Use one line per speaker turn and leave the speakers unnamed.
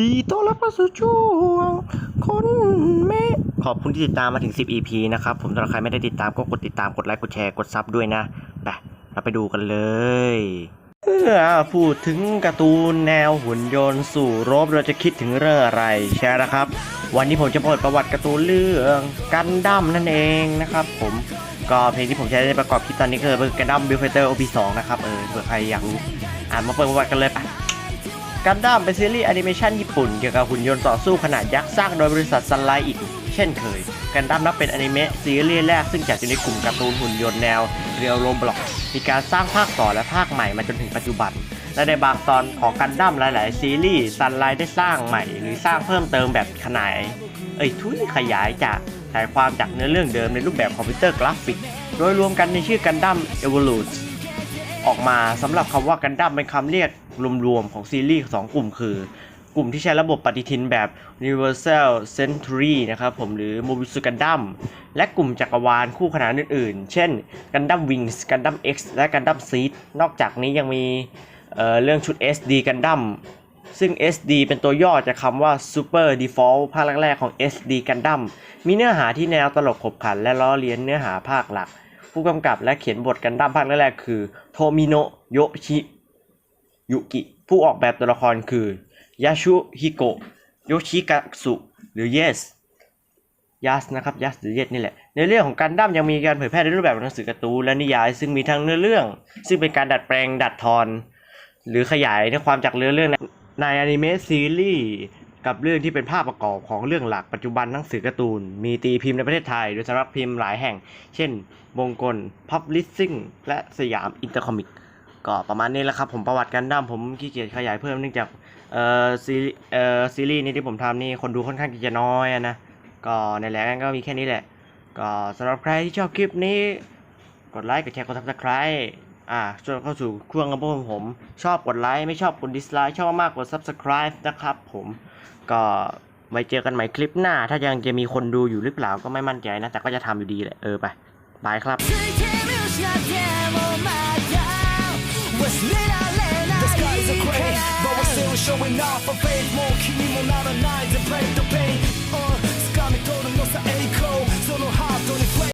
ดีต้อนรับเข้าสู่ช่วงคนเมขอบคุณที่ติดตามมาถึง 10 EP นะครับ ผมสำหรับใครไม่ได้ติดตามก็กดติดตามกดไลค์กดแชร์กดซับด้วยนะไปเราไปดูกันเลยเมื่อพูดถึงการ์ตูนแนวหุ่นยนต์สู่รบเราจะคิดถึงเรื่องอะไรใช่แล้วครับ วันนี้ผมจะเปิดประวัติการ์ตูนเรื่องกันดั้มนั่นเองนะครับ ผมก็เพลงที่ผมใช้ในประกอบคลิปตอนนี้คือกันดั้มบิลเฟเตอร์ OP2 นะครับเออเผื่อใครอยากรู้อ่านมาเปิดประวัติกันเลยไป กันดั้มเป็นซีรีส์แอนิเมชันญี่ปุ่นเกี่ยวกับหุ่นยนต์ต่อสู้ขนาดยักษ์สร้างโดยบริษัทซันไลท์อีกเช่นเคย กันดั้มนับเป็นอนิเมะซีรีส์แรกซึ่งจัดอยู่ในกลุ่มการ์ตูนหุ่นยนต์แนวเรียลโรมบล็อก มีการสร้างภาคต่อและภาคใหม่มาจนถึงปัจจุบัน และในบางตอนของกันดั้มหลาย ๆ ซีรีส์ซันไลท์ได้สร้างใหม่ หรือสร้างเพิ่มเติมแบบขนาย เอ้ยทุยขยายจากถ่ายความจากเนื้อเรื่องเดิมในรูปแบบคอมพิวเตอร์กราฟิก โดยรวมกันในชื่อกันดั้มเอเวอร์ลูชออกมาสำหรับคำว่ากันดั้มเป็นคำเรียก รวมๆของซีรีส์สองกลุ่มคือกลุ่มที่ใช้ระบบปฏิทินแบบ Universal Century นะครับผมหรือ Mobius Gundam และกลุ่มจักรวาลคู่ขนานอื่นๆ เช่น Gundam Wings Gundam X และ Gundam Seed นอกจากนี้ยังมีเเรื่องชุด SD Gundam ซึ่ง SD เป็นตัวย่อจากคำว่า Super Default ภาคแรกๆของ SD Gundam มีเนื้อหาที่แนวตลกขบขันและล้อเลียนเนื้อหาภาคหลัก ผู้กำกับและเขียนบทกันดั้มภาคแรกๆคือโทมิโนโยชิ ยุกิ ผู้ออกแบบตัวละครคือยาชุฮิโกะโยชิกะสุหรือ Yes ยัสนะครับยัสหรือ Yes นี่แหละ ในเรื่องของการดั้มยังมีการเผยแพร่ในรูปแบบหนังสือการ์ตูนและนิยาย ซึ่งมีทั้งเนื้อเรื่อง ซึ่งเป็นการดัดแปลงดัดทอน หรือขยายในความจากเนื้อเรื่องในในอนิเมะซีรีส์กับเรื่องที่เป็นภาพประกอบของเรื่องหลักปัจจุบันหนังสือการ์ตูน มีตีพิมพ์ในประเทศไทย โดยสำนักพิมพ์หลายแห่ง เช่นมงกล Publishing และสยามอินเตอร์คอมิก ก็ประมาณนี้แหละครับผมประวัติกันดั้มผมขี้เกียจขยายเพิ่มเนื่องจากเอ่อซีเอ่อซีรีส์นี้ที่ผมทำนี่คนดูค่อนข้างจะน้อยนะก็ในแหละก็มีแค่นี้แหละ ก็สำหรับใครที่ชอบคลิปนี้ กดไลค์กดแชร์กด subscribe อ่าช่วยเข้าสู่เครื่องกระโปรงผมชอบกดไลค์ไม่ชอบกดดิสไลค์ชอบมากกด subscribe นะครับผมก็ไว้เจอกันใหม่คลิปหน้า ถ้ายังจะมีคนดูอยู่หรือเปล่าก็ไม่มั่นใจนะ แต่ก็จะทำอยู่ดีแหละ เออไปบายครับ
ついて見失ってもまだ忘れられない
The skies are gray, but we're still showing off our faith もう気にもならない